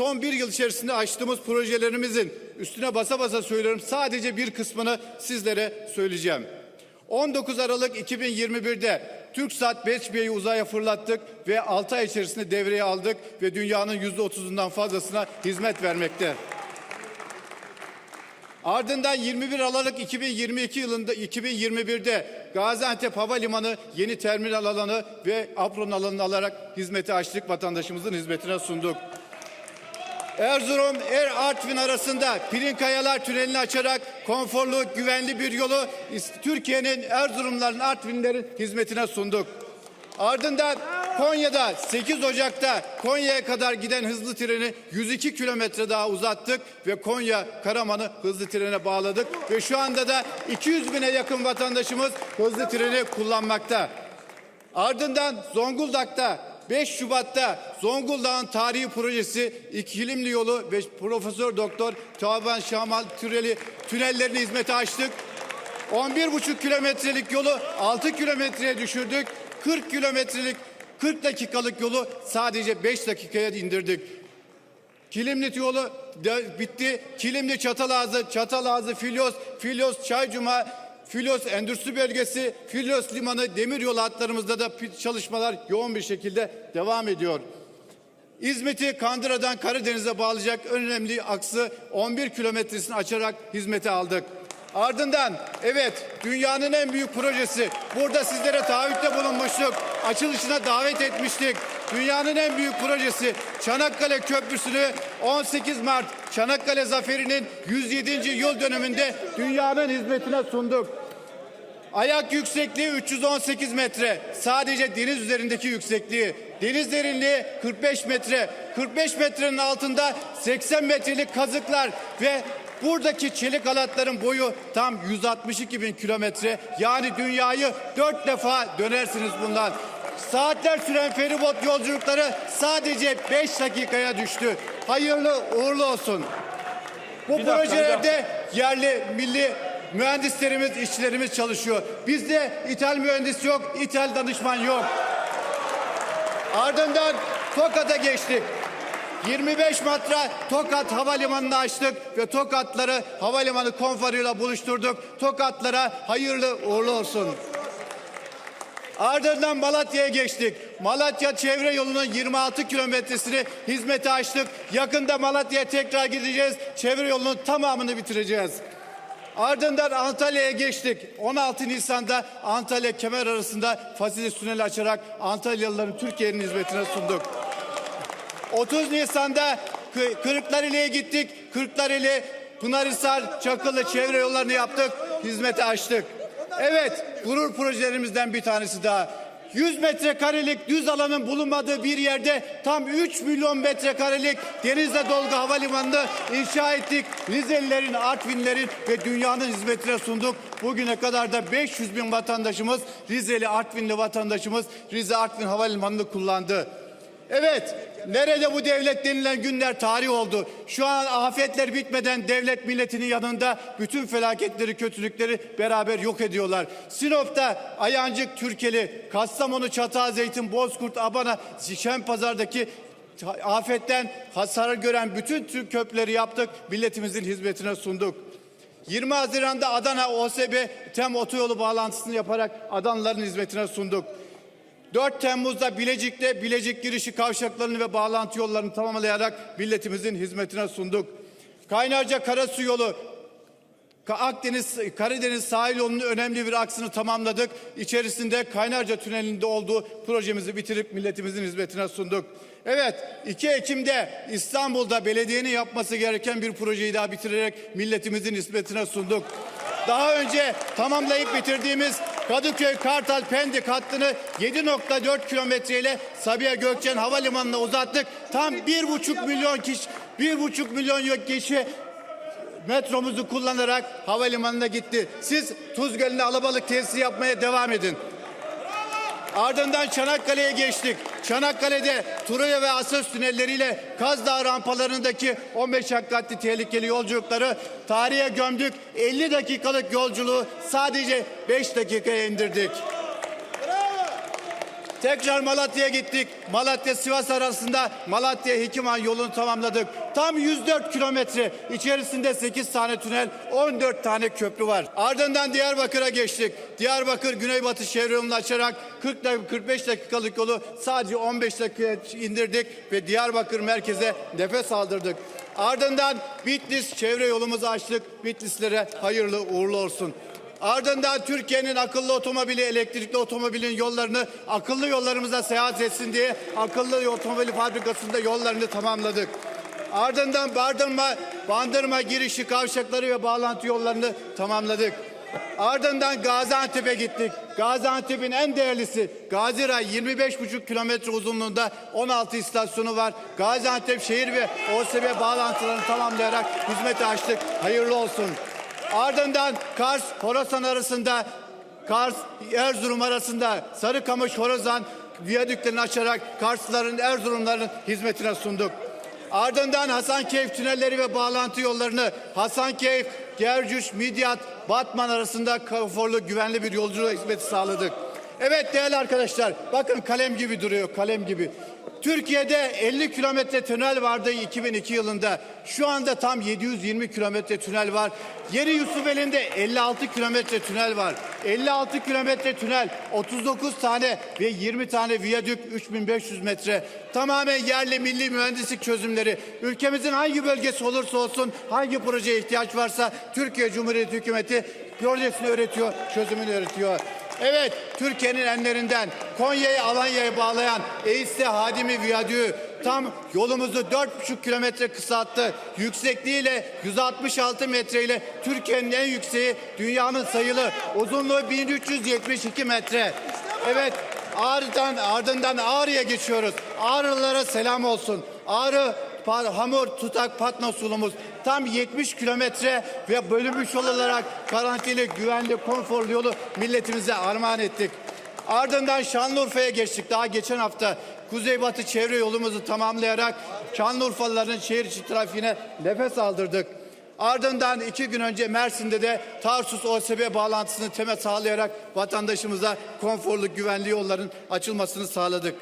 son bir yıl içerisinde açtığımız projelerimizin üstüne basa basa söylüyorum. Sadece bir kısmını sizlere söyleyeceğim. 19 Aralık 2021'de TürkSat 5B'yi uzaya fırlattık ve 6 ay içerisinde devreye aldık ve dünyanın %30'undan fazlasına hizmet vermekte. Ardından 21 Aralık 2022 yılında 2021'de Gaziantep Havalimanı yeni terminal alanı ve apron alanını alarak hizmeti açtık vatandaşımızın hizmetine sunduk. Erzurum Er Artvin arasında Pirinkayalar Tüneli'ni açarak konforlu, güvenli bir yolu Türkiye'nin Erzurumların, Artvinlerin hizmetine sunduk. Ardından Konya'da 8 Ocak'ta Konya'ya kadar giden hızlı treni 102 kilometre daha uzattık ve Konya Karaman'ı hızlı trene bağladık ve şu anda da 200 bine yakın vatandaşımız hızlı treni kullanmakta. Ardından Zonguldak'ta 5 Şubat'ta Zonguldak'ın tarihi projesi İkilimli Yolu ve Profesör Doktor Taban Şamal Türeli tünellerini hizmete açtık. 11,5 kilometrelik yolu 6 kilometreye düşürdük. 40 kilometrelik 40 dakikalık yolu sadece 5 dakikaya indirdik. Kilimli yolu de bitti. Kilimli Çatalazı, Çatalazı, Filyos, Filyos Çaycuma, Filyos Endüstri Bölgesi, Filyos Limanı, demiryolu hatlarımızda da çalışmalar yoğun bir şekilde devam ediyor. İzmit'i Kandıra'dan Karadeniz'e bağlayacak önemli aksı 11 kilometresini açarak hizmete aldık. Ardından evet dünyanın en büyük projesi burada sizlere taahhütte bulunmuştuk. Açılışına davet etmiştik. Dünyanın en büyük projesi Çanakkale Köprüsü'nü 18 Mart Çanakkale Zaferi'nin 107. yıl dönümünde dünyanın hizmetine sunduk. Ayak yüksekliği 318 metre. Sadece deniz üzerindeki yüksekliği. Deniz derinliği 45 metre. 45 metrenin altında 80 metrelik kazıklar ve buradaki çelik halatların boyu tam 162 bin kilometre. Yani dünyayı dört defa dönersiniz bundan. Saatler süren feribot yolculukları sadece 5 dakikaya düştü. Hayırlı uğurlu olsun. Bu Bir dakika, bir projelerde yerli, milli mühendislerimiz, işçilerimiz çalışıyor. Bizde ithal mühendis yok, ithal danışman yok. Ardından Tokat'a geçtik. 25 metre Tokat Havalimanı'nı açtık ve Tokatları havalimanı konforuyla buluşturduk. Tokatlara hayırlı uğurlu olsun. Ardından Malatya'ya geçtik. Malatya çevre yolunun 26 kilometresini hizmete açtık. Yakında Malatya'ya tekrar gideceğiz. Çevre yolunun tamamını bitireceğiz. Ardından Antalya'ya geçtik. 16 Nisan'da Antalya Kemer arasında Fazilet Tüneli açarak Antalyalıların Türkiye'nin hizmetine sunduk. 30 Nisan'da Kı- Kırklareli'ye gittik. Kırklareli, Pınarhisar, Çakılı çevre yollarını yaptık. Hizmete açtık. Evet, gurur projelerimizden bir tanesi daha. 100 metrekarelik düz alanın bulunmadığı bir yerde tam 3 milyon metrekarelik denizle dolgu havalimanını inşa ettik. Rizelilerin, Artvinlerin ve dünyanın hizmetine sunduk. Bugüne kadar da 500 bin vatandaşımız, Rizeli, Artvinli vatandaşımız Rize Artvin Havalimanı'nı kullandı. Evet, nerede bu devlet denilen günler tarih oldu. Şu an afetler bitmeden devlet milletinin yanında bütün felaketleri, kötülükleri beraber yok ediyorlar. Sinop'ta Ayancık, Türkeli, Kastamonu, Çatalzeytin, Bozkurt, Abana, Şenpazar'daki afetten hasar gören bütün Türk köprüleri yaptık. Milletimizin hizmetine sunduk. 20 Haziran'da Adana OSB TEM otoyolu bağlantısını yaparak Adanalıların hizmetine sunduk. 4 Temmuz'da Bilecik'te Bilecik girişi kavşaklarını ve bağlantı yollarını tamamlayarak milletimizin hizmetine sunduk. Kaynarca Karasu yolu Akdeniz, Karadeniz sahil yolunun önemli bir aksını tamamladık. İçerisinde Kaynarca Tüneli'nde olduğu projemizi bitirip milletimizin hizmetine sunduk. Evet, 2 Ekim'de İstanbul'da belediyenin yapması gereken bir projeyi daha bitirerek milletimizin hizmetine sunduk. Daha önce tamamlayıp bitirdiğimiz Kadıköy Kartal Pendik hattını 7.4 kilometreyle Sabiha Gökçen Havalimanı'na uzattık. Tam 1,5 milyon kişi 1,5 milyon kişi metromuzu kullanarak havalimanına gitti. Siz Tuzgölü'nde alabalık tesisi yapmaya devam edin. Ardından Çanakkale'ye geçtik. Çanakkale'de Turaya ve Asas tünelleriyle Kaz Dağı rampalarındaki 15 hakikatli tehlikeli yolculukları tarihe gömdük. 50 dakikalık yolculuğu sadece 5 dakikaya indirdik. Tekrar Malatya'ya gittik. Malatya Sivas arasında Malatya Hekiman yolunu tamamladık. Tam 104 kilometre. İçerisinde 8 tane tünel, 14 tane köprü var. Ardından Diyarbakır'a geçtik. Diyarbakır Güneybatı çevre açarak 40 dakika 45 dakikalık yolu sadece 15 dakikaya indirdik ve Diyarbakır merkeze nefes aldırdık. Ardından Bitlis çevre yolumuzu açtık. Bitlislere hayırlı uğurlu olsun. Ardından Türkiye'nin akıllı otomobili, elektrikli otomobilin yollarını akıllı yollarımıza seyahat etsin diye akıllı otomobil fabrikasında yollarını tamamladık. Ardından Bandırma, Bandırma girişi kavşakları ve bağlantı yollarını tamamladık. Ardından Gaziantep'e gittik. Gaziantep'in en değerlisi Gaziray 25,5 kilometre uzunluğunda 16 istasyonu var. Gaziantep şehir ve OSB bağlantılarını tamamlayarak hizmete açtık. Hayırlı olsun. Ardından Kars, Horasan arasında Kars, Erzurum arasında Sarıkamış, Horazan viyadüklerini açarak Karslıların, Erzurumların hizmetine sunduk. Ardından Hasankeyf tünelleri ve bağlantı yollarını Hasankeyf, Gercüş, Midyat, Batman arasında konforlu, güvenli bir yolculuğu hizmeti sağladık. Evet değerli arkadaşlar, bakın kalem gibi duruyor, kalem gibi. Türkiye'de 50 kilometre tünel vardı 2002 yılında. Şu anda tam 720 kilometre tünel var. Yeni Yusufeli'nde 56 kilometre tünel var. 56 kilometre tünel, 39 tane ve 20 tane viyadük 3500 metre. Tamamen yerli milli mühendislik çözümleri. Ülkemizin hangi bölgesi olursa olsun, hangi projeye ihtiyaç varsa Türkiye Cumhuriyeti Hükümeti projesini üretiyor, çözümünü üretiyor. Evet, Türkiye'nin enlerinden Konya'yı Alanya'ya bağlayan Eiste Hadimi Viyadüğü tam yolumuzu 4,5 kilometre kısalttı. Yüksekliğiyle 166 metre ile Türkiye'nin en yükseği dünyanın sayılı uzunluğu 1372 metre. Evet, Ağrı'dan ardından Ağrı'ya geçiyoruz. Ağrılılara selam olsun. Ağrı Hamur Tutak Patna sulumuz tam 70 kilometre ve bölünmüş olarak garantili, güvenli, konforlu yolu milletimize armağan ettik. Ardından Şanlıurfa'ya geçtik daha geçen hafta. Kuzeybatı çevre yolumuzu tamamlayarak Şanlıurfalıların şehir içi trafiğine nefes aldırdık. Ardından iki gün önce Mersin'de de Tarsus OSB bağlantısını temel sağlayarak vatandaşımıza konforlu güvenli yolların açılmasını sağladık.